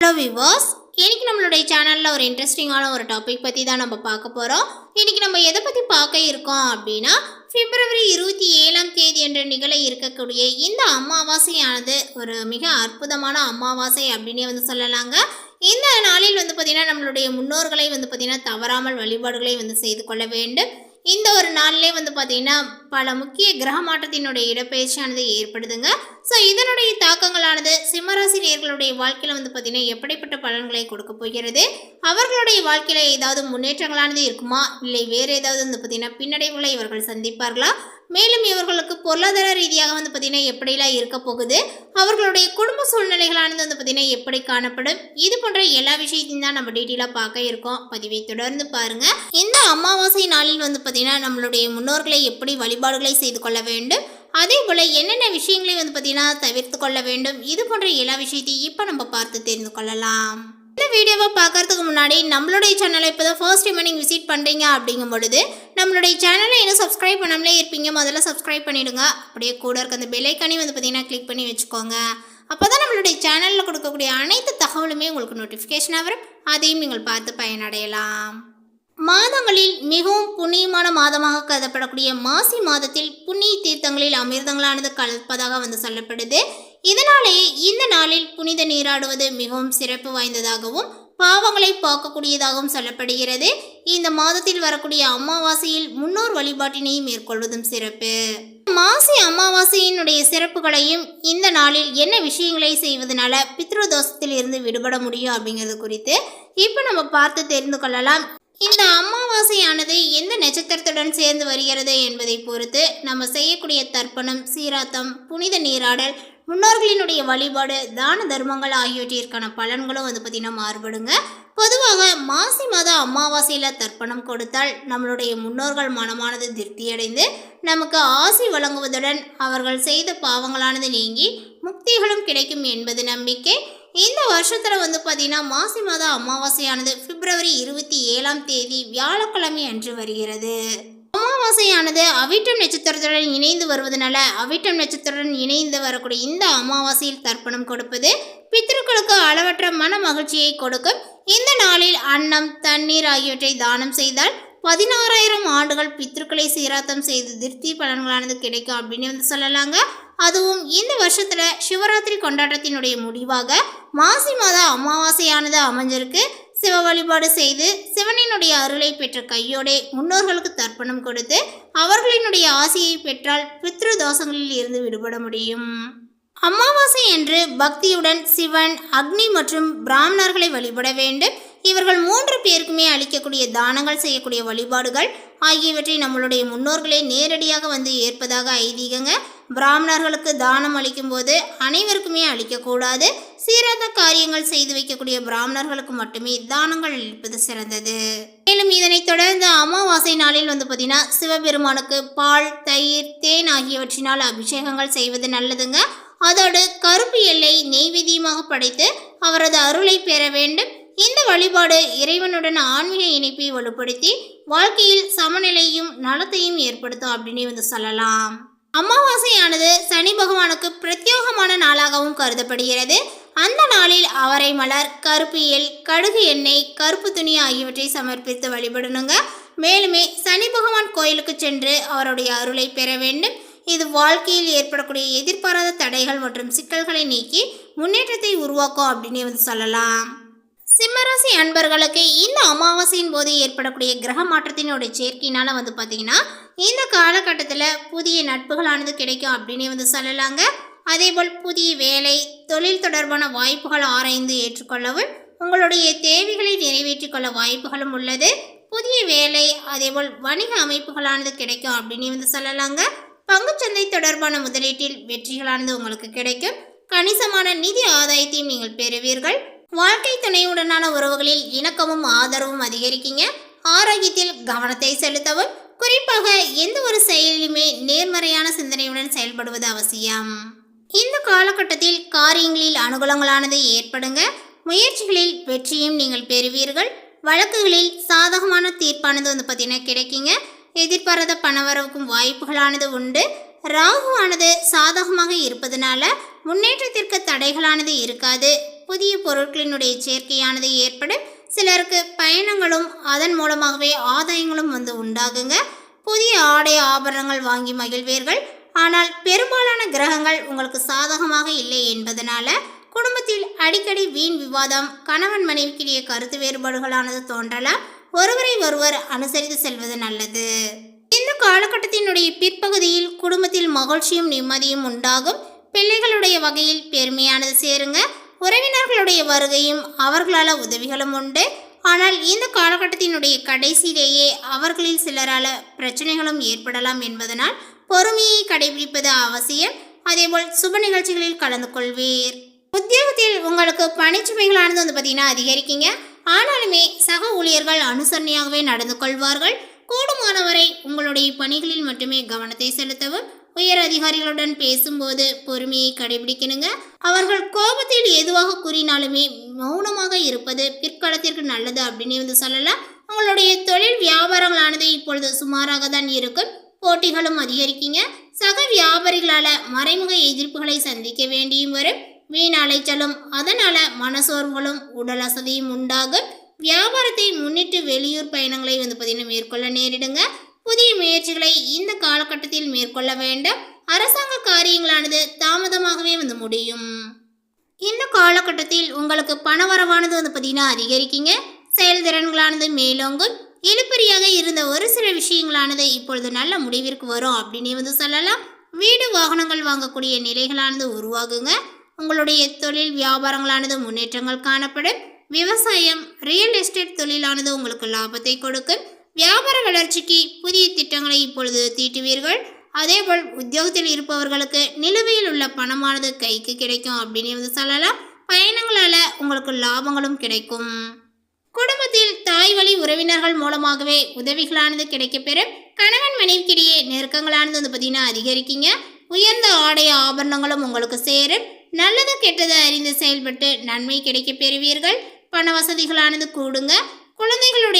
Hello விவாஸ் இன்றைக்கி நம்மளுடைய சேனலில் ஒரு இன்ட்ரெஸ்டிங்கான ஒரு டாபிக் பற்றி தான் நம்ம பார்க்க போகிறோம் இன்றைக்கி நம்ம எதை பற்றி பார்க்க இருக்கோம் அப்படின்னா பிப்ரவரி இருபத்தி ஏழாம் தேதி என்ற நிகழ இருக்கக்கூடிய இந்த அமாவாசையானது ஒரு மிக அற்புதமான அமாவாசை அப்படின்னே வந்து சொல்லலாங்க. இந்த நாளில் வந்து பார்த்திங்கன்னா நம்மளுடைய முன்னோர்களை வந்து பார்த்திங்கன்னா தவறாமல் வழிபாடுகளை வந்து செய்து கொள்ள வேண்டும். இந்த ஒரு நாள்லேயே வந்து பார்த்திங்கன்னா பல முக்கிய கிரக மாற்றத்தினுடைய இடப்பெயர்ச்சியானது ஏற்படுதுங்க. ஸோ இதனுடைய தாக்கங்களானது சிம்மராசி நேர்களுடைய வாழ்க்கையில் வந்து பார்த்திங்கன்னா எப்படிப்பட்ட பலன்களை கொடுக்க போகிறது? அவர்களுடைய வாழ்க்கையில் ஏதாவது முன்னேற்றங்களானது இருக்குமா? இல்லை வேறு ஏதாவது வந்து பார்த்திங்கன்னா பின்னடைவுகளை இவர்கள் சந்திப்பார்களா? மேலும் இவர்களுக்கு பொருளாதார ரீதியாக வந்து பார்த்திங்கன்னா எப்படிலாம் இருக்க போகுது அவர்களுடைய குடும்ப சூழ்நிலைகளானது வந்து பார்த்திங்கன்னா எப்படி காணப்படும் இது போன்ற எல்லா விஷயத்தையும் தான் நம்ம டீட்டெயிலாக பார்க்க இருக்கோம். பதிவை தொடர்ந்து பாருங்க. இந்த அமாவாசை நாளில் வந்து பார்த்திங்கன்னா நம்மளுடைய முன்னோர்களை எப்படி வழிபாடுகளை செய்து கொள்ள வேண்டும் அதே போல் என்னென்ன விஷயங்களை வந்து பார்த்திங்கன்னா தவிர்த்து கொள்ள வேண்டும் இது போன்ற எல்லா விஷயத்தையும் இப்போ நம்ம பார்த்து தெரிந்து கொள்ளலாம். இந்த வீடியோவை பார்க்கறதுக்கு முன்னாடி நம்மளுடைய சேனலை இப்போ தான் ஃபர்ஸ்ட் டைம் நீங்கள் விசிட் பண்ணுறீங்க அப்படிங்கும் பொழுது நம்மளுடைய சேனலை இன்னும் சப்ஸ்கிரைப் பண்ணாமலே இருப்பீங்க. முதல்ல சப்ஸ்கிரைப் பண்ணிவிடுங்க அப்படியே கூட இருக்க அந்த பெல்லைக்கானே வந்து பார்த்தீங்கன்னா கிளிக் பண்ணி வச்சுக்கோங்க. அப்போ தான் நம்மளுடைய சேனலில் கொடுக்கக்கூடிய அனைத்து தகவலுமே உங்களுக்கு நோட்டிஃபிகேஷனாக வரும். அதையும் நீங்கள் பார்த்து பயனடையலாம். மாதங்களில் மிகவும் புண்ணியமான மாதமாக கருதப்படக்கூடிய மாசி மாதத்தில் புண்ணிய தீர்த்தங்களில் அமிர்தங்களானது கலப்பதாக வந்து சொல்லப்படுது. இதனாலேயே இந்த நாளில் புனித நீராடுவது மிகவும் சிறப்பு வாய்ந்ததாகவும் பாவங்களை போக்கக்கூடியதாகவும் சொல்லப்படுகிறது. இந்த மாதத்தில் வரக்கூடிய அமாவாசையில் முன்னோர் வழிபாட்டினை மேற்கொள்வதும் சிறப்பு. மாசி அமாவாசையினுடைய சிறப்புகளையும் இந்த நாளில் என்ன விஷயங்களை செய்வதனால பித்ருதோஷத்தில் இருந்து விடுபட முடியும் அப்படிங்கிறது குறித்து இப்போ நம்ம பார்த்து தெரிந்து கொள்ளலாம். இந்த அமாவாசையானது எந்த நட்சத்திரத்துடன் சேர்ந்து வருகிறது என்பதை பொறுத்து நம்ம செய்யக்கூடிய தர்ப்பணம் சீராத்தம் புனித நீராடல் முன்னோர்களினுடைய வழிபாடு தான தர்மங்கள் ஆகியவற்றிற்கான பலன்களும் வந்து பார்த்திங்கன்னா மாறுபடுங்க. பொதுவாக மாசி மாத அமாவாசையில் தர்ப்பணம் கொடுத்தால் நம்மளுடைய முன்னோர்கள் மனமானது திருப்தியடைந்து நமக்கு ஆசி வழங்குவதுடன் அவர்கள் செய்த பாவங்களானது நீங்கி முக்திகளும் கிடைக்கும் என்பது நம்பிக்கை. இந்த வருஷத்தில் வந்து பார்த்தீங்கன்னா மாசி மாத அமாவாசையானது பிப்ரவரி இருபத்தி ஏழாம் தேதி வியாழக்கிழமை அன்று வருகிறது. அமாவாசையானது அவிட்டம் நட்சத்திரத்துடன் இணைந்து வருவதனால அவிட்டம் நட்சத்திரத்துடன் இணைந்து வரக்கூடிய இந்த அமாவாசையில் தர்ப்பணம் கொடுப்பது பித்ருக்களுக்கு அளவற்ற மன மகிழ்ச்சியை கொடுக்கும். இந்த நாளில் அன்னம் தண்ணீர் ஆகியவற்றை தானம் செய்தால் பதினாறாயிரம் ஆண்டுகள் பித்ருக்களை சீராத்தம் செய்து திருப்தி பலன்களானது கிடைக்கும் அப்படின்னு வந்து சொல்லலாங்க. அதுவும் இந்த வருஷத்துல சிவராத்திரி கொண்டாட்டத்தினுடைய முடிவாக மாசி மாத அமாவாசையானது அமைஞ்சிருக்கு. சிவ வழிபாடு செய்து சிவனினுடைய அருளை பெற்ற கையோடே முன்னோர்களுக்கு தர்ப்பணம் கொடுத்து அவர்களினுடைய ஆசையை பெற்றால் பித்ரு தோஷங்களில் இருந்து விடுபட முடியும். அமாவாசை என்று பக்தியுடன் சிவன் அக்னி மற்றும் பிராமணர்களை வழிபட வேண்டும். இவர்கள் மூன்று பேருக்குமே அளிக்கக்கூடிய தானங்கள் செய்யக்கூடிய வழிபாடுகள் ஆகியவற்றை நம்மளுடைய முன்னோர்களே நேரடியாக வந்து ஏற்பதாக ஐதீகங்க. பிராமணர்களுக்கு தானம் அளிக்கும்போது அனைவருக்குமே அளிக்கக்கூடாது. சீராத காரியங்கள் செய்து வைக்கக்கூடிய பிராமணர்களுக்கு மட்டுமே தானங்கள் அளிப்பது சிறந்தது. மேலும் இதனைத் தொடர்ந்து அமாவாசை நாளில் வந்து பார்த்தீங்கன்னா சிவபெருமானுக்கு பால் தயிர் தேன் ஆகியவற்றினால் அபிஷேகங்கள் செய்வது நல்லதுங்க. அதோடு கருப்பு எல்லை நெய்வேதியமாக படைத்து அவரது அருளை பெற வேண்டும். இந்த வழிபாடு இறைவனுடன் ஆன்மீக இணைப்பை வலுப்படுத்தி வாழ்க்கையில் சமநிலையும் நலத்தையும் ஏற்படுத்தும் அப்படின்னு வந்து சொல்லலாம். அமாவாசையானது சனி பகவானுக்கு பிரத்யேகமான நாளாகவும் கருதப்படுகிறது. அந்த நாளில் அவரை மலர் கருப்பு எல் கடுகு எண்ணெய் கருப்பு துணி ஆகியவற்றை சமர்ப்பித்து வழிபடணுங்க. மேலுமே சனி பகவான் கோயிலுக்கு சென்று அவருடைய அருளை பெற வேண்டும். இது வாழ்க்கையில் ஏற்படக்கூடிய எதிர்பாராத தடைகள் மற்றும் சிக்கல்களை நீக்கி முன்னேற்றத்தை உருவாக்கும் அப்படின்னு வந்து சொல்லலாம். சிம்மராசி அன்பர்களுக்கு இந்த அமாவாசையின் போது ஏற்படக்கூடிய கிரக மாற்றத்தினுடைய சேர்க்கையினால வந்து பார்த்தீங்கன்னா இந்த காலகட்டத்தில் புதிய நட்புகளானது கிடைக்கும் அப்படின்னு வந்து சொல்லலாங்க. அதேபோல் புதிய வேலை தொழில் தொடர்பான வாய்ப்புகள் ஆராய்ந்து ஏற்றுக்கொள்ளவும் உங்களுடைய தேவைகளை நிறைவேற்றிக் கொள்ள வாய்ப்புகளும் உள்ளது. புதிய வேலை அதேபோல் வணிக அமைப்புகளானது கிடைக்கும் அப்படின்னு வந்து சொல்லலாங்க. பங்குச்சந்தை தொடர்பான முதலீட்டில் வெற்றிகளானது உங்களுக்கு கிடைக்கும். கணிசமான நிதி ஆதாயத்தையும் நீங்கள் பெறுவீர்கள். வாழ்க்கை துணையுடனான உறவுகளில் இணக்கமும் ஆதரவும் அதிகரிக்கீங்க. ஆரோக்கியத்தில் கவனத்தை செலுத்தவும் குறிப்பாக எந்த ஒரு செயலிலுமே நேர்மறையான சிந்தனையுடன் செயல்படுவது அவசியம். இந்த காலகட்டத்தில் காரியங்களில் அனுகூலங்களானது ஏற்படுங்க. முயற்சிகளில் வெற்றியும் நீங்கள் பெறுவீர்கள். வழக்குகளில் சாதகமான தீர்ப்பானது வந்து பார்த்தீங்கன்னா கிடைக்குங்க. எதிர்பாராத பணவரவுக்கும் வாய்ப்புகளானது உண்டு. ராகுவானது சாதகமாக இருப்பதனால முன்னேற்றத்திற்கு தடைகளானது இருக்காது. புதிய பொருட்களினுடைய சேர்க்கையானது ஏற்படும். சிலருக்கு பயணங்களும் அதன் மூலமாகவே ஆதாயங்களும் வந்து உண்டாகுங்க. புதிய ஆடை ஆபரணங்கள் வாங்கி மகிழ்வீர்கள். ஆனால் பெரும்பாலான கிரகங்கள் உங்களுக்கு சாதகமாக இல்லை என்பதனால குடும்பத்தில் அடிக்கடி வீண் விவாதம் கணவன் மனைவிக்கிடையே கருத்து வேறுபாடுகளானது தோன்றலாம். ஒருவரை ஒருவர் அனுசரித்து செல்வது நல்லது. இந்த காலகட்டத்தினுடைய பிற்பகுதியில் குடும்பத்தில் மகிழ்ச்சியும் நிம்மதியும் உண்டாகும். பிள்ளைகளுடைய வகையில் பெருமையானது சேருங்க. உறவினர்களுடைய வருகையும் அவர்களால் உதவிகளும் உண்டு. ஆனால் இந்த காலகட்டத்தினுடைய கடைசியிலேயே அவர்களில் சிலரால பிரச்சனைகளும் ஏற்படலாம் என்பதனால் பொறுமையை கடைபிடிப்பது அவசியம். அதேபோல் சுப நிகழ்ச்சிகளில் கலந்து கொள்வீர். உத்தியோகத்தில் உங்களுக்கு பணிச்சுமைகளானது வந்து பார்த்தீங்கன்னா அதிகரிக்கீங்க. ஆனாலுமே சக ஊழியர்கள் அனுசரணையாகவே நடந்து கொள்வார்கள். கூடுமானவரை உங்களுடைய பணிகளில் மட்டுமே கவனத்தை செலுத்தவும் உயர் அதிகாரிகளுடன் பேசும்போது பொறுமையை கடைபிடிக்கணுங்க. அவர்கள் கோபத்தில் எதுவாக கூறினாலுமே மௌனமாக இருப்பது பிற்காலத்திற்கு நல்லது அப்படின்னு வந்து சொல்லலாம். உங்களுடைய தொழில் வியாபாரங்களானது இப்பொழுது சுமாராக தான் இருக்கும். போட்டிகளும் அதிகரிக்குங்க. சக வியாபாரிகளால் மறைமுக எதிர்ப்புகளை சந்திக்க வேண்டியும் வரும். வீண் அலைச்சலும் அதனால மனசோர்வுகளும் உடல் அசதியும் உண்டாகும். வியாபாரத்தை முன்னிட்டு வெளியூர் பயணங்களை வந்து பார்த்தீங்கன்னா மேற்கொள்ள நேரிடுங்க. புதிய முயற்சிகளை இந்த காலகட்டத்தில் மேற்கொள்ள வேண்டும். அரசாங்க காரியங்களானது தாமதமாகவே வந்து முடியும். இந்த காலகட்டத்தில் உங்களுக்கு பணவரவானது வந்து பார்த்தீங்கன்னா அதிகரிக்கீங்க. செயல்திறன்களானது மேலோங்கும். இழுப்பறியாக இருந்த ஒரு சில விஷயங்களானது இப்பொழுது நல்ல முடிவிற்கு வரும் அப்படின்னே வந்து சொல்லலாம். வீடு வாகனங்கள் வாங்கக்கூடிய நிலைகளானது உருவாகுங்க. உங்களுடைய தொழில் வியாபாரங்களானது முன்னேற்றங்கள் காணப்படும். விவசாயம் ரியல் எஸ்டேட் தொழிலானது உங்களுக்கு லாபத்தை கொடுக்கும். வியாபார வளர்ச்சிக்கு புதிய திட்டங்களை இப்பொழுது தீட்டுவீர்கள். அதேபோல் உத்தியோகத்தில் இருப்பவர்களுக்கு நிலுவையில் உள்ள பணமானது கைக்கு கிடைக்கும் அப்படின்னு வந்து சொல்லலாம். பயணங்களால் உங்களுக்கு லாபங்களும் கிடைக்கும். குடும்பத்தில் தாய் வழி உறவினர்கள் மூலமாகவே உதவிகளானது கிடைக்கப்பெறும். கணவன் மனைவிக்கிடையே நெருக்கங்களானது வந்து பார்த்தீங்கன்னா அதிகரிக்கீங்க. உயர்ந்த ஆடை ஆபரணங்களும் உங்களுக்கு சேரும். நல்லது கெட்டது அறிந்து செயல்பட்டு நன்மை கிடைக்கப் பெறுவீர்கள் பண வசதிகளானது கூடுங்க. குழந்தைகளுடைய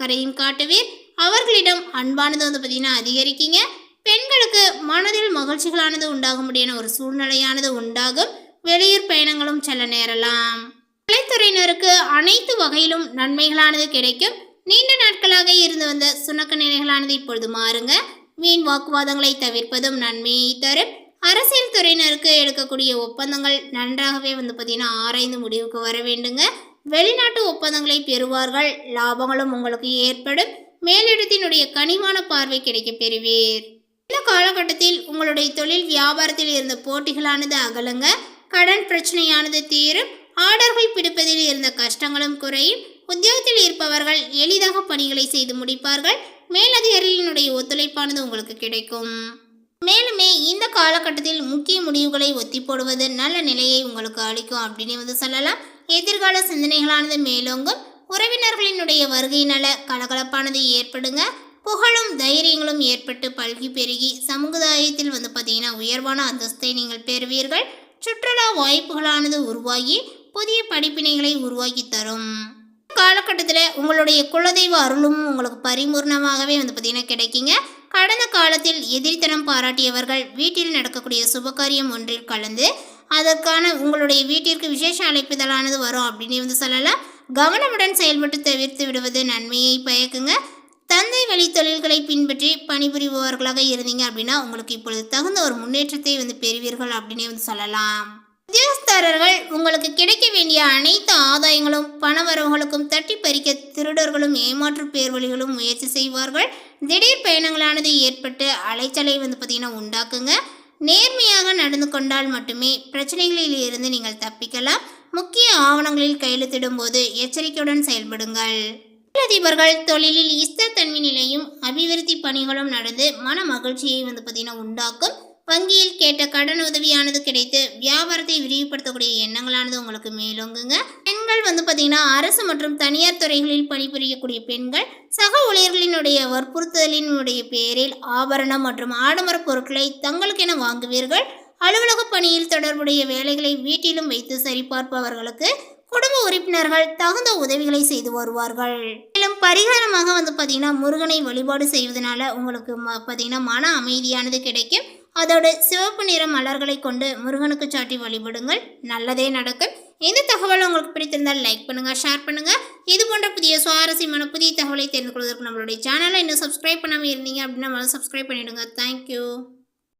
அக்கறையும் காட்டுவீர். அவர்களிடம் அன்பானது வந்து பார்த்தீங்கன்னா அதிகரிக்கீங்க. பெண்களுக்கு மனதில் மகிழ்ச்சிகளானது உண்டாக முடியான ஒரு சூழ்நிலையானது உண்டாகும். வெளியூர் பயணங்களும் செல்ல நேரலாம். கலைத்துறையினருக்கு அனைத்து வகையிலும் நன்மைகளானது கிடைக்கும். நீண்ட நாட்களாக இருந்து வந்த சுணக்க நிலைகளானது இப்பொழுது மாறுங்க. வீண் வாக்குவாதங்களை தவிர்ப்பதும் நன்மையை தரும். அரசியல் துறையினருக்கு எடுக்கக்கூடிய ஒப்பந்தங்கள் நன்றாகவே வந்து பார்த்தீங்கன்னா ஆராய்ந்து முடிவுக்கு வர வேண்டுங்க. வெளிநாட்டு ஒப்பந்தங்களை பெறுவார்கள். லாபங்களும் உங்களுக்கு ஏற்படும். மேலிடத்தினுடைய கனிவான பார்வை கிடைக்க பெறுவீர். இந்த காலகட்டத்தில் உங்களுடைய தொழில் வியாபாரத்தில் இருந்த போட்டிகளானது அகலுங்க. கடன் பிரச்சனையானது தீரும். ஆர்டர்கள் பிடிப்பதில் இருந்த கஷ்டங்களும் குறையும். உத்தியோகத்தில் இருப்பவர்கள் எளிதாக பணிகளை செய்து முடிப்பார்கள். மேலதிகாரிகளினுடைய ஒத்துழைப்பானது உங்களுக்கு கிடைக்கும். மேலுமே இந்த காலகட்டத்தில் முக்கிய முடிவுகளை ஒத்தி போடுவது நல்ல நிலையை உங்களுக்கு அளிக்கும் அப்படின்னு வந்து சொல்லலாம். எதிர்கால சிந்தனைகளானது மேலோங்கும். உறவினர்களினுடைய வருகையினால கலகலப்பானது ஏற்படுங்க. புகழும் தைரியங்களும் ஏற்பட்டு பல்கி பெருகி சமுதாயத்தில் வந்து பார்த்தீங்கன்னா உயர்வான அந்தஸ்தை நீங்கள் பெறுவீர்கள். சுற்றுலா வாய்ப்புகளானது உருவாகி புதிய படிப்பினைகளை உருவாக்கி தரும். காலகட்டத்தில் உங்களுடைய குலதெய்வ அருளும் உங்களுக்கு பரிபூர்ணமாகவே வந்து பார்த்தீங்கன்னா கிடைக்குங்க. கடந்த காலத்தில் எதிரித்தனம் பாராட்டியவர்கள் வீட்டில் நடக்கக்கூடிய சுபகாரியம் ஒன்றில் கலந்து அதற்கான உங்களுடைய வீட்டிற்கு விசேஷ அழைப்புதலானது வரும் அப்படின்னு வந்து சொல்லலாம் கவனமுடன் செயல்பட்டு தவிர்த்து விடுவது நன்மையை பயக்குங்க. தந்தை வழி தொழில்களை பின்பற்றி பணிபுரிபவர்களாக இருந்தீங்க அப்படின்னா உங்களுக்கு இப்பொழுது தகுந்த ஒரு முன்னேற்றத்தை வந்து பெறுவீர்கள் அப்படின்னு வந்து சொல்லலாம். உத்தியோகஸ்தாரர்கள் உங்களுக்கு கிடைக்க வேண்டிய அனைத்து ஆதாயங்களும் பண வரவுகளுக்கும் தட்டி பறிக்க திருடர்களும் ஏமாற்று பேர்வழிகளும் முயற்சி செய்வார்கள். திடீர் பயணங்களானது ஏற்பட்டு அலைச்சலை வந்து பார்த்திங்கன்னா உண்டாக்குங்க. நேர்மையாக நடந்து கொண்டால் மட்டுமே பிரச்சனைகளில் இருந்து நீங்கள் தப்பிக்கலாம். முக்கிய ஆவணங்களில் கையெழுத்திடும் போது எச்சரிக்கையுடன் செயல்படுங்கள். தொழிலதிபர்கள் தொழிலில் இஸ்தத்தன்மை நிலையும் அபிவிருத்தி பணிகளும் நடந்து மன மகிழ்ச்சியை வந்து பார்த்திங்கன்னா உண்டாக்கும். வங்கியில் கேட்ட கடன் உதவியானது கிடைத்து வியாபாரத்தை விரிவுபடுத்தக்கூடிய எண்ணங்களானது உங்களுக்கு மேலோங்குங்க. பெண்கள் வந்து பார்த்தீங்கன்னா அரசு மற்றும் தனியார் துறைகளில் பணிபுரியக்கூடிய பெண்கள் சக ஊழியர்களினுடைய வற்புறுத்தலினுடைய பேரில் ஆபரணம் மற்றும் ஆடம்பர பொருட்களை தங்களுக்கென வாங்குவீர்கள். அலுவலக பணியில் தொடர்புடைய வேலைகளை வீட்டிலும் வைத்து சரிபார்ப்பவர்களுக்கு குடும்ப உறுப்பினர்கள் தகுந்த உதவிகளை செய்து வருவார்கள். மேலும் பரிகாரமாக வந்து பார்த்தீங்கன்னா முருகனை வழிபாடு செய்வதனால உங்களுக்கு ம பார்த்தீங்கன்னா மன அமைதியானது கிடைக்கும். அதோடு சிவப்பு நிற மலர்களை கொண்டு முருகனுக்கு சாட்டி வழிபடுங்கள். நல்லதே நடக்கும். இந்த தகவல் உங்களுக்கு பிடித்திருந்தால் லைக் பண்ணுங்கள் ஷேர் பண்ணுங்கள் இது போன்ற புதிய சுவாரஸ்யமான புதிய தகவலை தெரிந்து கொள்வதற்கு நம்மளுடைய சேனலை இன்னும் சப்ஸ்கிரைப் பண்ணாமல் இருந்தீங்க அப்படின்னா சப்ஸ்கிரைப் பண்ணிவிடுங்க தேங்க்யூ